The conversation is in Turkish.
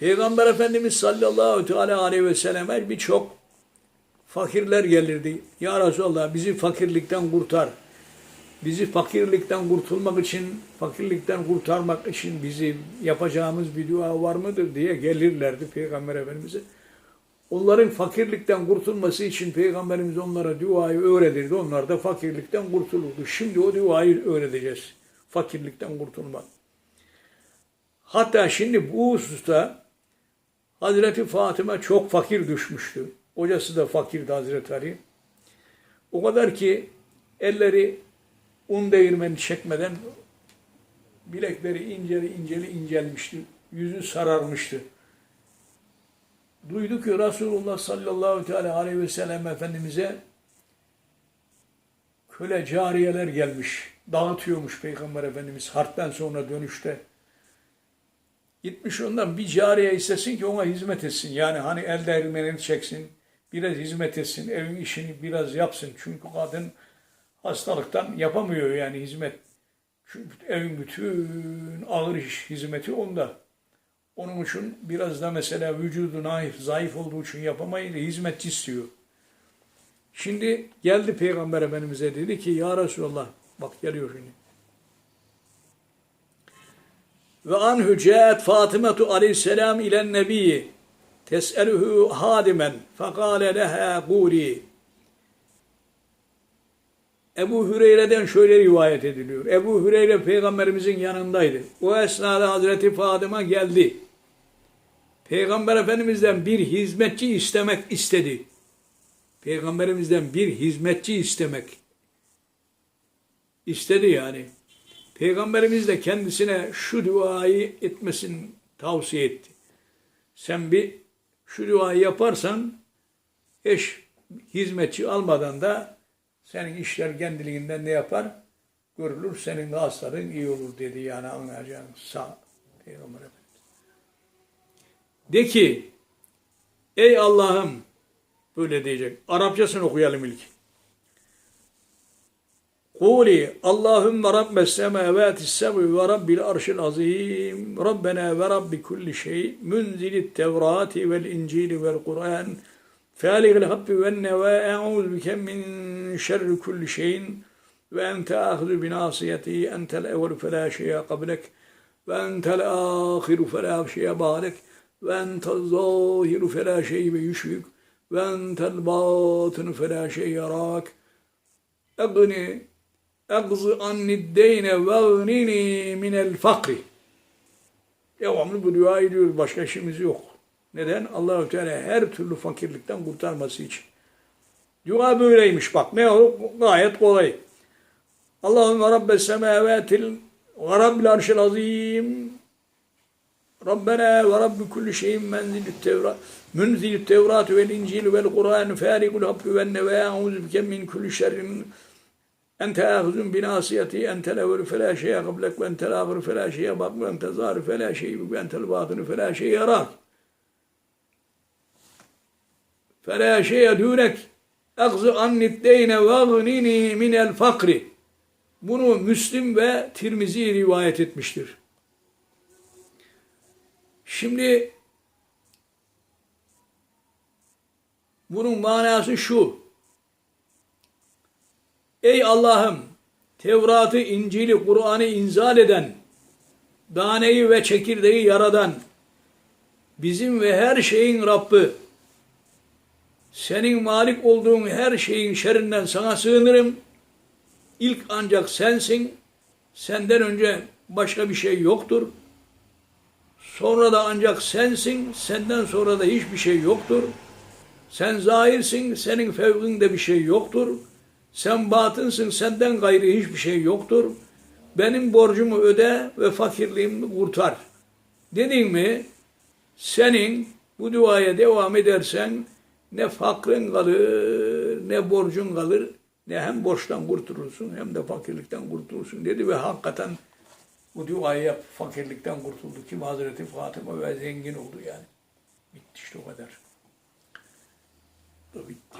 Peygamber Efendimiz sallallahu teala aleyhi ve selleme birçok fakirler gelirdi. Ya Resulallah bizi fakirlikten kurtar. Bizi fakirlikten kurtulmak için, fakirlikten kurtarmak için bizim yapacağımız bir dua var mıdır diye gelirlerdi Peygamber Efendimiz'e. Onların fakirlikten kurtulması için Peygamberimiz onlara duayı öğretirdi. Onlar da fakirlikten kurtulurdu. Şimdi o duayı öğreteceğiz. Fakirlikten kurtulmak. Hatta şimdi bu hususta Hazreti Fatıma çok fakir düşmüştü. Kocası da fakirdi Hazreti Ali. O kadar ki elleri un değirmeni çekmeden bilekleri inceli inceli incelmişti. Yüzü sararmıştı. Duydu ki Resulullah sallallahu teala aleyhi ve sellem Efendimiz'e köle cariyeler gelmiş. Dağıtıyormuş Peygamber Efendimiz harpten sonra dönüşte. Gitmiş ondan bir cariye istesin ki ona hizmet etsin. Yani hani el değirmenini çeksin, biraz hizmet etsin, evin işini biraz yapsın. Çünkü kadın hastalıktan yapamıyor yani hizmet. Çünkü evin bütün ağır iş hizmeti onda. Onun için biraz da mesela vücudu naif, zayıf olduğu için yapamayınca hizmetçi istiyor. Şimdi geldi Peygamber Efendimiz'e dedi ki ya Resulallah bak geliyor şimdi. Ve anhu caet Fatimetu aleyhisselam ilen nebiyyi tes'eluhu hadimen fekale leha guri Ebu Hüreyre'den şöyle rivayet ediliyor. Ebu Hüreyre peygamberimizin yanındaydı. O esnada Hazreti Fatıma geldi. Peygamber Efendimiz'den bir hizmetçi istemek istedi. Peygamberimizden bir hizmetçi istemek istedi yani. Peygamberimiz de kendisine şu duayı etmesini tavsiye etti. Sen bir şu duayı yaparsan eş hizmetçi almadan da senin işler kendiliğinden ne yapar? Görülür, senin hastalığın iyi olur dedi yani anlayacağın sağ Peygamber Efendimiz. De ki, ey Allah'ım, böyle diyecek. Arapçasını okuyalım ilk. Kuli Allahümme Rabbes semavatis sem'i ve Rabbil arşil azim. Rabbena ve Rabbi kulli şey. Münzilit tevrati vel incili vel Kur'an. Fâligil habbi vel neva e'ûz bike min şerri kulli şeyin. Ve ente ahzu binasiyeti entel evvel felâ şeye kablek. Ve entel ahiru felâ şeye bâlek. Ve entel zahiru felâ şeyi ve yüşvik. Ve entel batını felâ أغز عني الدين واغنني من الفقر Devamlı bu dua ediyoruz. Başka işimiz yok. Neden? Allahü Teala her türlü fakirlikten kurtarması için. Dua böyleymiş bak. Ne o? Gayet kolay. Allahümme Rabbes semavatil ve Rabbil arşil azim. Rabbena ve Rabbi kulli şeyin menzilü tevrat. Münzilü tevrat vel incil vel Kur'an farikul habbi vel neve eûzü bike min kulli şerrin Ente ahuzun binasiyeti entel evvel felâ şeye gıblek ve entel ahir felâ şeye bak ve entel zâri felâ şeyi ve entel batını felâ şeye yarak. فلا شيء دونك اغز عني الدين واغنني من الفقر bunu Müslim ve Tirmizi rivayet etmiştir. Şimdi bunun manası şu. Ey Allah'ım Tevrat'ı, İncil'i, Kur'an'ı inzal eden, daneyi ve çekirdeği yaradan, bizim ve her şeyin Rabbi, senin malik olduğun her şeyin şerrinden sana sığınırım. İlk ancak sensin. Senden önce başka bir şey yoktur. Sonra da ancak sensin. Senden sonra da hiçbir şey yoktur. Sen zahirsin. Senin fevkinde bir şey yoktur. Sen batınsın. Senden gayrı hiçbir şey yoktur. Benim borcumu öde ve fakirliğimi kurtar. Dedin mi senin bu duaya devam edersen ne fakrın kalır, ne borcun kalır, ne hem borçtan kurtulursun hem de fakirlikten kurtulursun dedi ve hakikaten bu duayı yap, fakirlikten kurtuldu. Kim Hazreti Fatıma ve zengin oldu yani. Bitti işte o kadar. Da bitti.